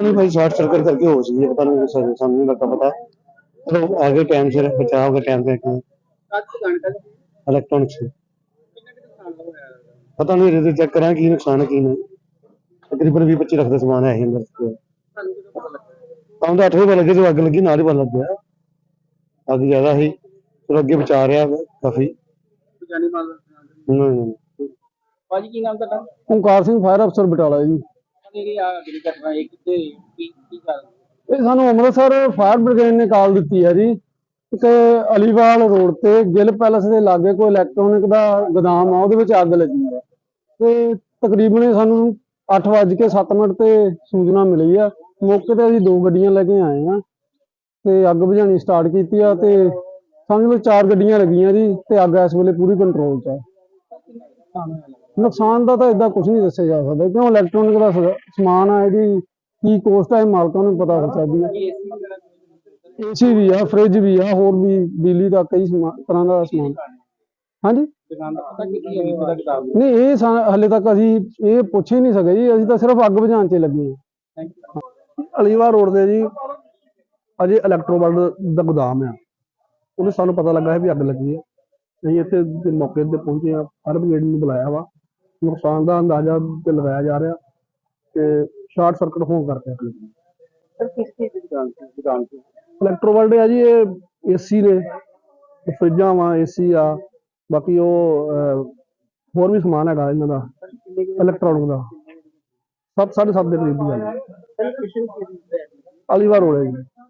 ਨਹੀਂ ਭਾਈ short circuit ਕਰਕੇ ਹੋ ਸੀ ਪਤਾ ਨਹੀਂ ਸਾਨੂੰ ਸਾਨੂੰ ਨਹੀਂ ਲੱਗਾ ਪਤਾ ਚਲੋ ਆਗੇ ਟਾਈਮ ਸਿਰ ਬਚਾਅ ਹੋ ਗਿਆ ਟਾਈਮ ਤੇ ਕੱਚ ਦੁਕਾਨ ਤੱਕ ਇਲੈਕਟ੍ਰੋਨਿਕਸ ਕਿੰਨੇ ਕਿੰਨੇ ਸਾਲ ਦਾ ਹੋਇਆ ਹੈਗਾ? ਪਤਾ ਨਹੀਂ ਇਹਦੇ ਚੈੱਕ ਕਰਾਂ ਕੀ ਨੁਕਸਾਨ ਹੈ ਕੀ ਨਹੀਂ। ਤਕਰੀਬਨ 20 25 ਲੱਖ ਦਾ ਸਮਾਨ ਹੈ ਇਹ ਅੰਦਰ। ਤੁਹਾਨੂੰ ਕਿਦੋਂ ਪਤਾ ਲੱਗਾ? ਤਾਂ ਤਾਂ 8 ਵਜੇ ਲੱਗੇ ਜਦੋਂ ਅੱਗ ਲੱਗੀ ਨਾਲ ਹੀ ਪਤਾ ਲੱਗਿਆ। ਅੱਗ ਜ਼ਿਆਦਾ ਸੀ ਚਲੋ ਅੱਗੇ ਬਚਾ ਰਿਹਾ ਵਾ ਕਾਫੀ। ਕੋਈ ਜਾਨੀ ਮਾਲ ਦਾ ਨੁਕਸਾਨ ਤਾਂ ਨਹੀਂ? ਹਮ, ਭਾਜੀ ਕੀ ਨਾਮ ਤੁਹਾਡਾ? ਓਂਕਾਰ ਸਿੰਘ ਫਾਇਰ ਅਫਸਰ ਬਟਾਲਾ ਜੀ। ਜਿਹੜੀ ਆ ਅਗਲੀ ਘਟਨਾ ਇਹ ਕਿੱਥੇ ਕੀ ਕੀ ਗੱਲ? ਇਹ ਸਾਨੂੰ ਅੰਮ੍ਰਿਤਸਰ ਫਾਇਰ ਬ੍ਰਿਗੇਡ ਨੇ ਕਾਲ ਦਿੱਤੀ ਹੈ ਜੀ। ਕਿ ਅਲੀਵਾਲ ਰੋਡ ਤੇ ਗਿੱਲ ਪੈਲਸ ਦੇ ਲਾਗੇ ਕੋਈ ਇਲੈਕਟ੍ਰੋਨਿਕ ਦਾ ਗੋਦਾਮ ਆ ਉਹਦੇ ਵਿੱਚ ਅੱਗ ਲੱਗੀ ਹੈ। ਤੇ ਤਕਰੀਬਨ ਸਾਨੂੰ 8:07 ਮਿੰਟ ਤੇ ਸੂਚਨਾ ਮਿਲੀ ਆ। ਮੌਕੇ ਤੇ ਅਸੀਂ ਦੋ ਗੱਡੀਆਂ ਲੈ ਕੇ ਆਏ ਆ ਤੇ ਅੱਗ ਬੁਝਾਉਣੀ ਸਟਾਰਟ ਕੀਤੀ ਆ ਤੇ ਸਮਝ ਲਓ ਚਾਰ ਗੱਡੀਆਂ ਲੱਗੀਆਂ ਜੀ ਤੇ ਅੱਗ ਇਸ ਵੇਲੇ ਪੂਰੀ ਕੰਟਰੋਲ 'ਚ ਆ। ਨੁਕਸਾਨ ਦਾ ਤਾਂ ਇਦਾਂ ਕੁਝ ਨਹੀਂ ਦੱਸਿਆ ਜਾ ਸਕਦਾ, ਕਿਉਂ ਇਲੈਕਟ੍ਰੋਨਿਕ ਦਾ ਸ- ਸਮਾਨ ਆ ਇਹਦੀ ਕੀ ਕੋਸਟ ਹੈ ਇਹ ਮਾਲਕਾਂ ਨੂੰ ਪਤਾ ਹੋ ਸਕਦੀ ਹੈ ਏਸੀ ਵੀ ਆ ਫ੍ਰਿਜ ਵੀ ਆ, ਹੋਰ ਵੀ ਬਿਜਲੀ ਦਾ ਕਈ ਸਮਾ- ਤਰ੍ਹਾਂ ਦਾ ਸਮਾਨ। ਹਾਂਜੀ? ਦੁਕਾਨ ਦਾ ਪਤਾ ਕੀ ਹੈ ਉਹਦਾ ਕਿਤਾਬ ਨਹੀਂ, ਇਹ ਸਾ- ਹਲੇ ਤੱਕ ਅਸੀਂ ਇਹ ਪੁੱਛ ਹੀ ਨਹੀਂ ਸਕੇ ਜੀ, ਅਸੀਂ ਤਾਂ ਸਿਰਫ ਅੱਗ ਬੁਝਾਉਣ 'ਚ ਲੱਗੇ ਹਾਂ। ਥੈਂਕ ਯੂ ਅਲੀਵਾਰ ਰੋਡ ਤੇ ਜੀ, ਅਜੇ ਇਲੈਕਟ੍ਰੋਵਰਲਡ ਦਾ ਗੋਦਾਮ ਆ। ਉਹਨੇ ਸਾਨੂੰ ਪਤਾ ਲੱਗਾ ਹੈ ਵੀ ਅੱਗ ਲੱਗੀ ਹੈ। ਅਸੀਂ ਇੱਥੇ ਦੇ ਮੌਕੇ ਤੇ ਪਹੁੰਚੇ ਆ ਫਾਇਰ ਬ੍ਰਿਗੇਡ ਨੂੰ ਬੁਲਾਇਆ ਵਾ। ਨੁਕਸਾਨ ਦਾ ਅੰਦਾਜ਼ਾ ਤੇ ਲਗਾਇਆ ਜਾ ਰਿਹਾ ਤੇ ਸ਼ਾਰਟ ਸਰਕਟ ਹੋਣ ਕਰਕੇ। ਸਰ ਕਿਸ ਚੀਜ਼ ਦੀ ਦੁਕਾਨ ਸੀ? ਦੁਕਾਨ ਸੀ। ਆ ਜੀ ਇਹ ਏਸੀ ਨੇ। ਫਰਿੱਜਾਂ ਵਾ ਏਸੀ ਆ। ਬਾਕੀ ਉਹ ਹੋਰ ਵੀ ਸਮਾਨ ਹੈਗਾ ਇਹਨਾਂ ਦਾ ਇਲੈਕਟ੍ਰੋਨਿਕ ਦਾ। ਸੱਤ ਸਾਢੇ ਸੱਤ ਦੇ ਕਰੀਬ ਦੀ ਗੱਲ ਹੈ ਸਰ ਕਿਸੇ ਚੀਜ਼ ਦੀ ਅਲੀਵਾਰ ਰੋਡ ਹੈ ਜੀ।